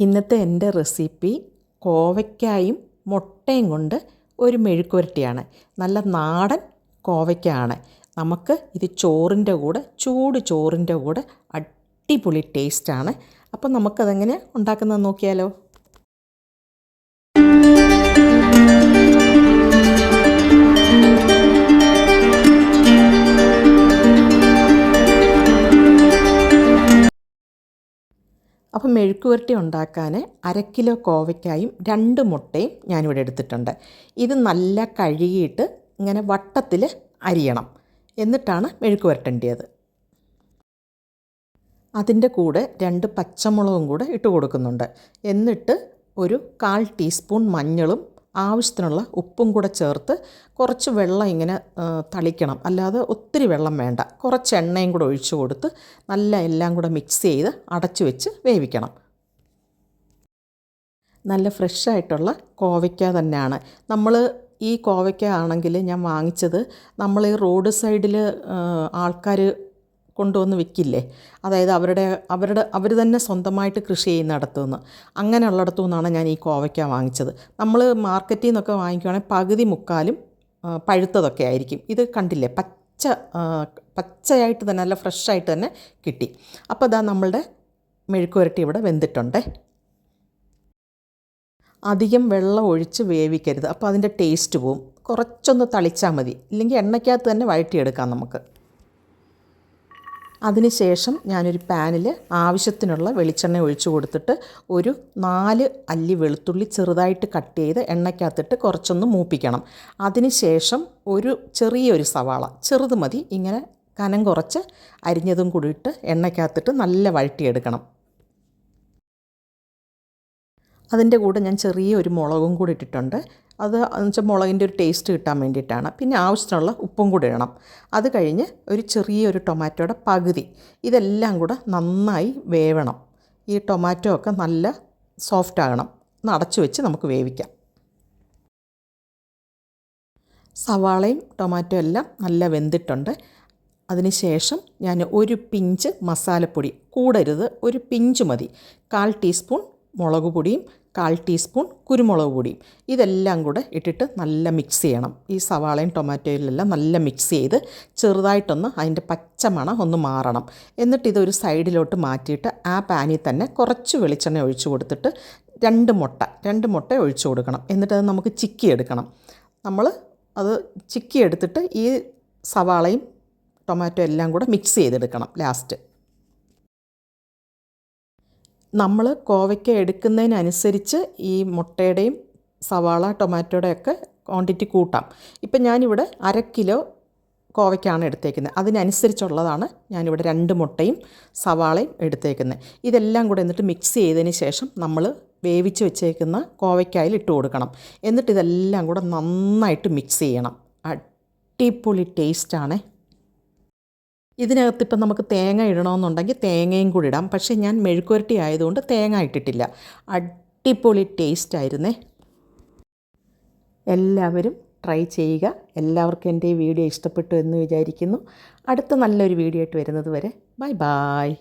ഇന്നത്തെ എന്റെ റെസിപ്പി കോവയ്ക്കായും മുട്ടയും കൊണ്ട് ഒരു മെഴുക്കുവരട്ടിയാണ്. നല്ല നാടൻ കോവയ്ക്കാണ്. നമുക്ക് ഇത് ചോറിന്റെ കൂടെ ചൂട് ചോറിന്റെ കൂടെ അടിപൊളി ടേസ്റ്റാണ് അപ്പോൾ നമുക്കതെങ്ങനെ ഉണ്ടാക്കുന്നത് നോക്കിയാലോ? അപ്പോൾ മെഴുക്കുവരട്ടി ഉണ്ടാക്കാൻ അര കിലോ കോവയ്ക്കായും രണ്ട് മുട്ടയും ഞാനിവിടെ എടുത്തിട്ടുണ്ട്. ഇത് നല്ല കഴുകിയിട്ട് ഇങ്ങനെ വട്ടത്തിൽ അരിയണം. എന്നിട്ടാണ് മെഴുക്ക് വരട്ടേണ്ടത് അതിന്റെ കൂടെ രണ്ട് പച്ചമുളകും കൂടെ ഇട്ട് കൊടുക്കുന്നുണ്ട്. എന്നിട്ട് ഒരു കാൽ ടീസ്പൂൺ മഞ്ഞളും ആവശ്യത്തിനുള്ള ഉപ്പും കൂടെ ചേർത്ത് കുറച്ച് വെള്ളം ഇങ്ങനെ തളിക്കണം. അല്ലാതെ ഒത്തിരി വെള്ളം വേണ്ട. കുറച്ച് എണ്ണയും കൂടെ ഒഴിച്ചു കൊടുത്ത് നല്ല എല്ലാം കൂടെ മിക്സ് ചെയ്ത് അടച്ചു വെച്ച് വേവിക്കണം. നല്ല ഫ്രഷായിട്ടുള്ള കോവയ്ക്ക തന്നെയാണ്. നമ്മൾ ഈ കോവയ്ക്ക ആണെങ്കിൽ ഞാൻ വാങ്ങിച്ചത് നമ്മൾ ഈ റോഡ് സൈഡിൽ ആൾക്കാർ കൊണ്ടുവന്ന് വിൽക്കില്ലേ അതായത് അവരുടെ അവരുടെ അവർ തന്നെ സ്വന്തമായിട്ട് കൃഷി ചെയ്യുന്ന നിന്ന് അങ്ങനെയുള്ളിടത്തു നിന്നാണ് ഞാൻ ഈ കോവയ്ക്ക വാങ്ങിച്ചത്. നമ്മൾ മാർക്കറ്റിൽ നിന്നൊക്കെ വാങ്ങിക്കുവാണെങ്കിൽ പകുതി മുക്കാലും പഴുത്തതൊക്കെ ആയിരിക്കും. ഇത് കണ്ടില്ലേ? പച്ച പച്ചയായിട്ട് തന്നെ നല്ല ഫ്രഷായിട്ട് തന്നെ കിട്ടി. അപ്പോൾ ഇതാ നമ്മളുടെ മെഴുക്കുവരട്ടി ഇവിടെ വെന്തിട്ടുണ്ട്. അധികം വെള്ളം ഒഴിച്ച് വേവിക്കരുത്. അപ്പോൾ അതിന്റെ ടേസ്റ്റ് പോവും. കുറച്ചൊന്ന് തളിച്ചാൽ മതി. ഇല്ലെങ്കിൽ എണ്ണയ്ക്കകത്ത് തന്നെ വഴറ്റിയെടുക്കാം നമുക്ക്. അതിനുശേഷം ഞാനൊരു പാനിൽ ആവശ്യത്തിനുള്ള വെളിച്ചെണ്ണ ഒഴിച്ചു കൊടുത്തിട്ട് ഒരു നാല് അല്ലി വെളുത്തുള്ളി ചെറുതായിട്ട് കട്ട് ചെയ്ത് എണ്ണയ്ക്കകത്തിട്ട് കുറച്ചൊന്ന് മൂപ്പിക്കണം. അതിനുശേഷം ഒരു ചെറിയൊരു സവാള ചെറുത് മതി. ഇങ്ങനെ കനം കുറച്ച് അരിഞ്ഞതും കൂടി ഇട്ട് എണ്ണയ്ക്കകത്തിട്ട് നല്ല വഴറ്റിയെടുക്കണം. അതിന്റെ കൂടെ ഞാൻ ചെറിയ ഒരു മുളകും കൂടി ഇട്ടിട്ടുണ്ട്. അത് വെച്ചാൽ മുളകിന്റെ ഒരു ടേസ്റ്റ് കിട്ടാൻ വേണ്ടിയിട്ടാണ്. പിന്നെ ആവശ്യത്തിനുള്ള ഉപ്പും കൂടി ഇടണം. അത് കഴിഞ്ഞ് ഒരു ചെറിയൊരു ടൊമാറ്റോയുടെ പകുതി ഇതെല്ലാം കൂടെ നന്നായി വേവണം. ഈ ടൊമാറ്റോ ഒക്കെ നല്ല സോഫ്റ്റ് ആകണം. ഒന്ന് അടച്ചു വെച്ച് നമുക്ക് വേവിക്കാം. സവാളയും ടൊമാറ്റോ എല്ലാം നല്ല വെന്തിട്ടുണ്ട്. അതിനുശേഷം ഞാൻ ഒരു പിഞ്ച് മസാലപ്പൊടി കൂടരുത്. ഒരു പിഞ്ച് മതി. കാൽ ടീസ്പൂൺ മുളക് പൊടിയും കാൽ ടീസ്പൂൺ കുരുമുളക് പൊടിയും ഇതെല്ലാം കൂടെ ഇട്ടിട്ട് നല്ല മിക്സ് ചെയ്യണം. ഈ സവാളയും ടൊമാറ്റോയിലെല്ലാം നല്ല മിക്സ് ചെയ്ത് ചെറുതായിട്ടൊന്ന് അതിന്റെ പച്ചമണം ഒന്ന് മാറണം. എന്നിട്ട് ഇതൊരു സൈഡിലോട്ട് മാറ്റിയിട്ട് ആ പാനിൽ തന്നെ കുറച്ച് വെളിച്ചെണ്ണ ഒഴിച്ചു കൊടുത്തിട്ട് രണ്ട് മുട്ട രണ്ട് മുട്ട ഒഴിച്ചു കൊടുക്കണം. എന്നിട്ട് അത് നമുക്ക് ചിക്കി എടുക്കണം. നമ്മൾ അത് ചിക്കി എടുത്തിട്ട് ഈ സവാളയും ടൊമാറ്റോ എല്ലാം കൂടെ മിക്സ് ചെയ്തെടുക്കണം ലാസ്റ്റ്. നമ്മൾ കോവയ്ക്ക എടുക്കുന്നതിനനുസരിച്ച് ഈ മുട്ടയുടെയും സവാള ടൊമാറ്റോയുടെയൊക്കെ ക്വാണ്ടിറ്റി കൂട്ടാം. ഇപ്പം ഞാനിവിടെ അര കിലോ കോവയ്ക്കാണ് എടുത്തേക്കുന്നത്. അതിനനുസരിച്ചുള്ളതാണ് ഞാനിവിടെ രണ്ട് മുട്ടയും സവാളയും എടുത്തേക്കുന്നത്. ഇതെല്ലാം കൂടെ എന്നിട്ട് മിക്സ് ചെയ്തതിന് ശേഷം നമ്മൾ വേവിച്ച് വെച്ചേക്കുന്ന കോവയ്ക്കായിൽ ഇട്ട് കൊടുക്കണം. എന്നിട്ട് ഇതെല്ലാം കൂടെ നന്നായിട്ട് മിക്സ് ചെയ്യണം. അടിപൊളി ടേസ്റ്റാണ് ഇതിനകത്ത് ഇപ്പം നമുക്ക് തേങ്ങ ഇടണമെന്നുണ്ടെങ്കിൽ തേങ്ങയും കൂടി ഇടാം. പക്ഷേ ഞാൻ മെഴുക്കുരട്ടി ആയതുകൊണ്ട് തേങ്ങ ഇട്ടിട്ടില്ല. അടിപൊളി ടേസ്റ്റ് ആയിരുന്നേ. എല്ലാവരും ട്രൈ ചെയ്യുക. എല്ലാവർക്കും എന്റെ ഈ വീഡിയോ ഇഷ്ടപ്പെട്ടു എന്ന് വിചാരിക്കുന്നു. അടുത്ത നല്ലൊരു വീഡിയോ ആയിട്ട് വരുന്നത് വരെ. Bye bye